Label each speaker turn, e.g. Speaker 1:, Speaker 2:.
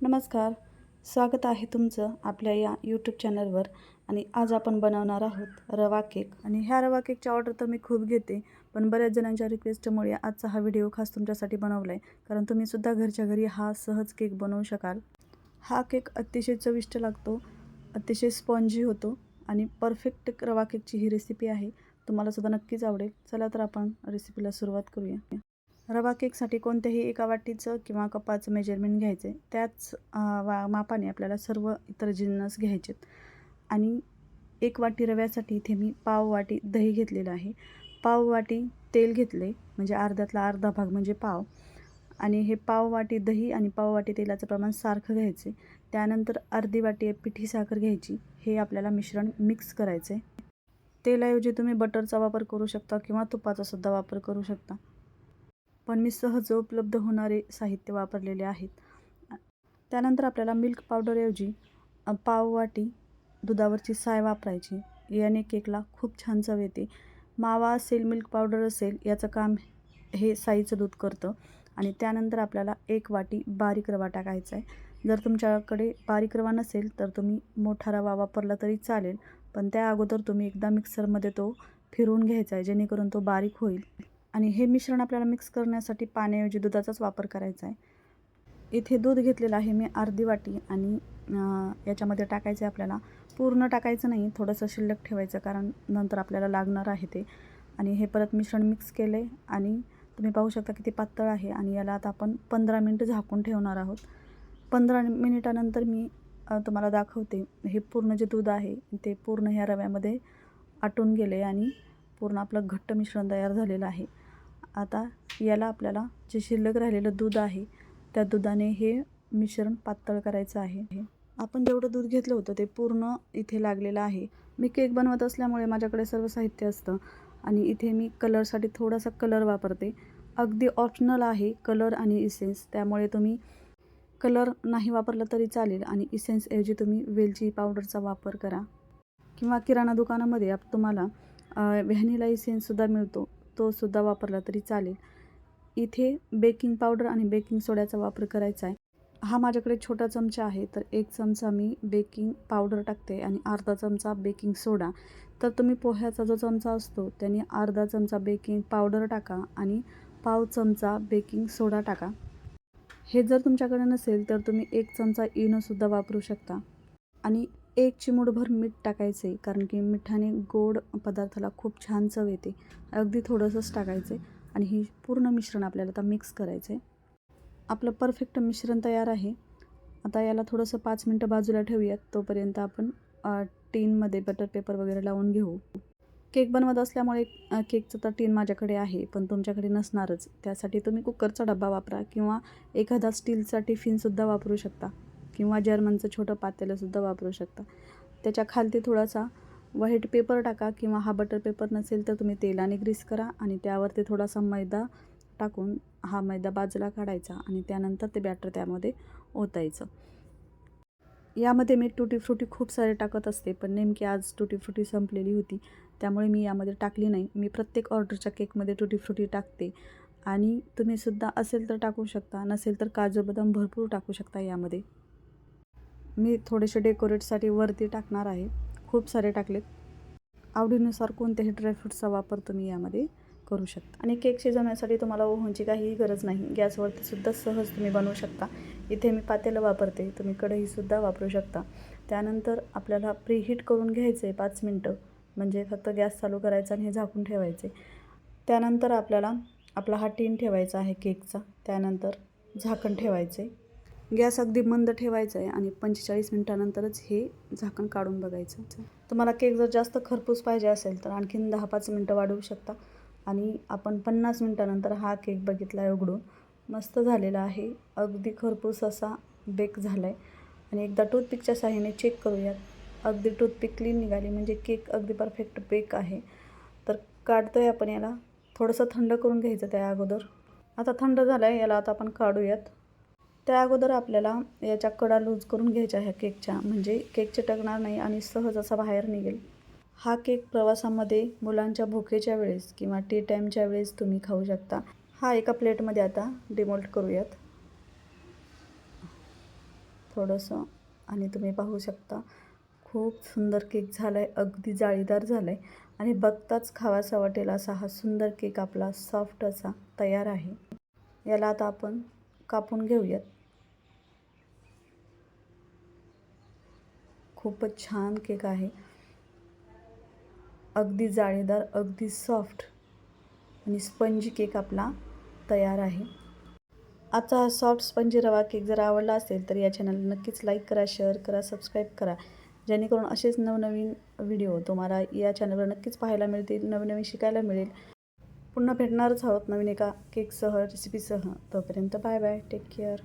Speaker 1: नमस्कार. स्वागत आहे तुमचं आपल्या या यूट्यूब चॅनलवर आणि आज आपण बनवणार आहोत रवा केक. आणि ह्या रवा केकच्या ऑर्डर तर मी खूप घेते पण बऱ्याच जणांच्या रिक्वेस्टमुळे आजचा हा व्हिडिओ खास तुमच्यासाठी बनवला आहे कारण तुम्हीसुद्धा घरच्या घरी हा सहज केक बनवू शकाल. हा केक अतिशय चविष्ट लागतो अतिशय स्पॉन्जी होतो आणि परफेक्ट रवा केकची ही रेसिपी आहे. तुम्हालासुद्धा नक्कीच आवडेल. चला तर आपण रेसिपीला सुरुवात करूया. रवा केकसाठी कोणत्याही एका वाटीचं किंवा कपाचं मेजरमेंट घ्यायचे त्याच वा मापाने आपल्याला सर्व इतर जिन्नस घ्यायचेत. आणि एक वाटी रव्यासाठी इथे मी पाव वाटी दही घेतलेलं आहे. पाव वाटी तेल घेतले म्हणजे अर्ध्यातला अर्धा भाग म्हणजे पाव. आणि हे पाव वाटी दही आणि पाव वाटी तेलाचं प्रमाण सारखं घ्यायचे त्यानंतर अर्धी वाटी पिठी साखर घ्यायची. हे आपल्याला मिश्रण मिक्स करायचं आहे तेलाऐवजी तुम्ही बटरचा वापर करू शकता किंवा तुपाचासुद्धा वापर करू शकता. पण मी सहज उपलब्ध होणारे साहित्य वापरलेले आहेत. त्यानंतर आपल्याला मिल्क पावडरऐवजी पाव वाटी दुधावरची साय वापरायची. याने केकला खूप छान चव येते. मावा असेल मिल्क पावडर असेल याचं काम हे साईचं दूध करतं. आणि त्यानंतर आपल्याला एक वाटी बारीक रवा टाकायचा आहे. जर तुमच्याकडे बारीक रवा नसेल तर तुम्ही मोठा रवा वापरला तरी चालेल. पण त्या अगोदर तुम्ही एकदा मिक्सरमध्ये तो फिरवून घ्यायचा आहे जेणेकरून तो बारीक होईल. आणि हे मिश्रण आपल्याला मिक्स करण्यासाठी पाण्याऐवजी दुधाचाच वापर करायचा आहे. इथे दूध घेतलेलं आहे मी अर्धी वाटी आणि याच्यामध्ये टाकायचं आहे आपल्याला. पूर्ण टाकायचं नाही थोडंसं शिल्लक ठेवायचं कारण नंतर आपल्याला लागणार आहे ते. आणि हे परत मिश्रण मिक्स केलं आहे आणि तुम्ही पाहू शकता किती पातळ आहे आणि याला आता आपण पंधरा मिनटं झाकून ठेवणार आहोत. पंधरा मिनिटानंतर मी तुम्हाला दाखवते. हे पूर्ण जे दूध आहे ते पूर्ण ह्या रव्यामध्ये आटून गेले आणि पूर्ण आपलं घट्ट मिश्रण तयार झालेलं आहे. आता याला आपल्याला जे शिल्लक राहिलेलं दूध आहे त्या दुधाने हे मिश्रण पातळ करायचं आहे. आपण जेवढं दूध घेतलं होतं ते पूर्ण इथे लागलेलं आहे. मी केक बनवत असल्यामुळे माझ्याकडे सर्व साहित्य असतं आणि इथे मी कलरसाठी थोडासा कलर वापरते. अगदी ऑप्शनल आहे कलर आणि इसेन्स त्यामुळे तुम्ही कलर नाही वापरला तरी चालेल आणि इसेन्सऐवजी तुम्ही वेलची पावडरचा वापर करा. किंवा किराणा दुकानामध्ये आप तुम्हाला व्हॅनिला इसेन्ससुद्धा मिळतो. तोसुद्धा वापरला तरी चालेल. इथे बेकिंग पावडर आणि बेकिंग सोड्याचा वापर करायचा आहे. हा माझ्याकडे छोटा चमचा आहे. तर एक चमचा मी बेकिंग पावडर टाकते आणि अर्धा चमचा बेकिंग सोडा. तर तुम्ही पोह्याचा जो चमचा असतो त्याने अर्धा चमचा बेकिंग पावडर टाका आणि पाव चमचा बेकिंग सोडा टाका. हे जर तुमच्याकडे नसेल तर तुम्ही एक चमचा इनोसुद्धा वापरू शकता. आणि एक चिमूटभर मीठ टाकायचं आहे कारण की मिठाने गोड पदार्थाला खूप छान चव येते. अगदी थोडंसंच टाकायचं आहे आणि हे पूर्ण मिश्रण आपल्याला आता मिक्स करायचं आहे आपलं परफेक्ट मिश्रण तयार आहे. आता याला थोडंसं पाच मिनटं बाजूला ठेवूयात. तोपर्यंत आपण टीनमध्ये बटर पेपर वगैरे लावून घेऊ. केक बनवत असल्यामुळे केकचं तर टीन माझ्याकडे आहे पण तुमच्याकडे नसणारच. त्यासाठी तुम्ही कुकरचा डब्बा वापरा किंवा एखादा स्टीलचा टिफिनसुद्धा वापरू शकता. किंवा जर्मनचं छोटं पातेलंसुद्धा वापरू शकता. त्याच्या खालती थोडासा व्हाईट पेपर टाका किंवा हा बटर पेपर नसेल तर तुम्ही तेलाने ग्रीस करा आणि त्यावरती थोडासा मैदा टाकून हा मैदा बाजूला काढायचा आणि त्यानंतर ते बॅटर त्यामध्ये ओतायचं. यामध्ये मी टुटी फ्रुटी खूप सारे टाकत असते पण नेमकी आज टुटी फ्रुटी संपलेली होती त्यामुळे मी यामध्ये टाकली नाही. मी प्रत्येक ऑर्डरच्या केकमध्ये टुटी फ्रुटी टाकते आणि तुम्हीसुद्धा असेल तर टाकू शकता नसेल तर काजू बदाम भरपूर टाकू शकता यामध्ये. मी थोडेसे डेकोरेटसाठी वरती टाकणार आहे. खूप सारे टाकलेत. आवडीनुसार कोणत्याही ड्रायफ्रूटचा वापर तुम्ही यामध्ये करू शकता. आणि केक शिजवण्यासाठी तुम्हाला ओव्हनची काहीही गरज नाही. गॅसवरती सुद्धा सहज तुम्ही बनवू शकता. इथे मी पातेलं वापरते. तुम्ही कढईसुद्धा वापरू शकता. त्यानंतर आपल्याला प्रीहीट करून घ्यायचं आहे पाच मिनटं. म्हणजे फक्त गॅस चालू करायचा आणि हे झाकून ठेवायचे त्यानंतर आपल्याला आपला हा टीन ठेवायचा आहे केकचा त्यानंतर झाकण ठेवायचे गॅस अगदी मंद ठेवायचा आहे आणि पंचेचाळीस मिनटानंतरच हे झाकण काढून बघायचं. तुम्हाला केक जर जास्त खरपूस पाहिजे असेल तर आणखीन दहा पाच मिनटं वाढवू शकता. आणि आपण पन्नास मिनटानंतर हा केक बघितला आहे उघडून. मस्त झालेला आहे. अगदी खरपूस असा बेक झाला आहे आणि एकदा टूथपिकच्या साह्याने चेक करूयात. अगदी टूथपिक क्लीन निघाली म्हणजे केक अगदी परफेक्ट बेक आहे. तर काढतो आहे आपण याला. थोडंसं थंड करून घ्यायचं त्या अगोदर. आता थंड झालं आहे याला आता आपण काढूयात. त्या अगोदर आपल्याला याच्या कडा लूज करून घ्यायच्या ह्या केकच्या. म्हणजे केक चिटकणार नाही आणि सहज असा बाहेर निघेल. हा केक प्रवासामध्ये मुलांच्या भुकेच्या वेळेस किंवा टी टाईमच्या वेळेस तुम्ही खाऊ शकता. हा एका प्लेटमध्ये आता डिमोल्ट करूयात. थोडंसं आणि तुम्ही पाहू शकता. खूप सुंदर केक झाला आहे अगदी जाळीदार झाला आहे आणि बघताच खावासा वाटेल असा हा सुंदर केक आपला सॉफ्ट असा तयार आहे. याला आता आपण कापून घेऊयात. खूपच छान केक आहे. अगदी जाळीदार अगदी सॉफ्ट आणि स्पंजी केक आपला तयार आहे. आजचा हा सॉफ्ट स्पंजी रवा केक जर आवडला असेल तर या चॅनलला नक्कीच लाईक करा शेअर करा सबस्क्राईब करा. जेणेकरून असेच नवनवीन व्हिडिओ तुम्हाला या चॅनलवर नक्कीच पाहायला मिळतील नवीन नवीन शिकायला मिळेल. पुन्हा भेटणारच आहोत नवीन एका केकसह रेसिपीसह तोपर्यंत बाय बाय टेक केअर